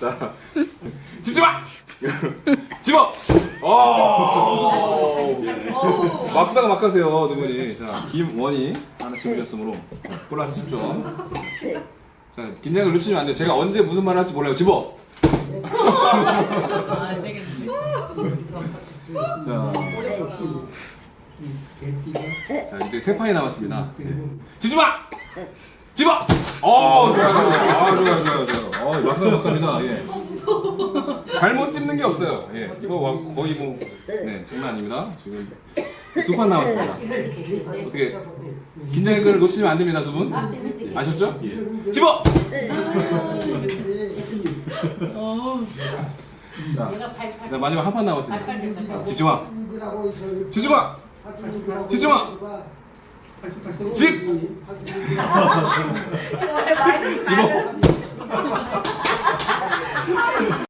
자, 집중아! 집어! 오! 막사가 막하세요, 두 분이. 자, 김원희 하나 집으셨으므로 플러스 10점. 자, 긴장을 늦추면 안 돼요. 제가 언제 무슨 말 할지 몰라요. 집어! 자, 자 이제 세 판이 남았습니다. 예. 집중아! 집어! 어, 좋아요, 좋아요. 아, 좋아요, 좋아요, 좋아요. 어, 막상 막합니다. 예. 잘못 찝는 게 없어요. 예. 이거 와- 거의 뭐, 네, 장난 아닙니다. 지금 두 판 남았습니다. 어떻게 긴장의 끈을 놓치면 안 됩니다, 두 분. 아셨죠? 집어! 어. 자, 내가 발팔. 자, 마지막 한 판 남았습니다. 발팔 발팔. 집중아! 집중아! 집중아! 집! 마이너스 집어!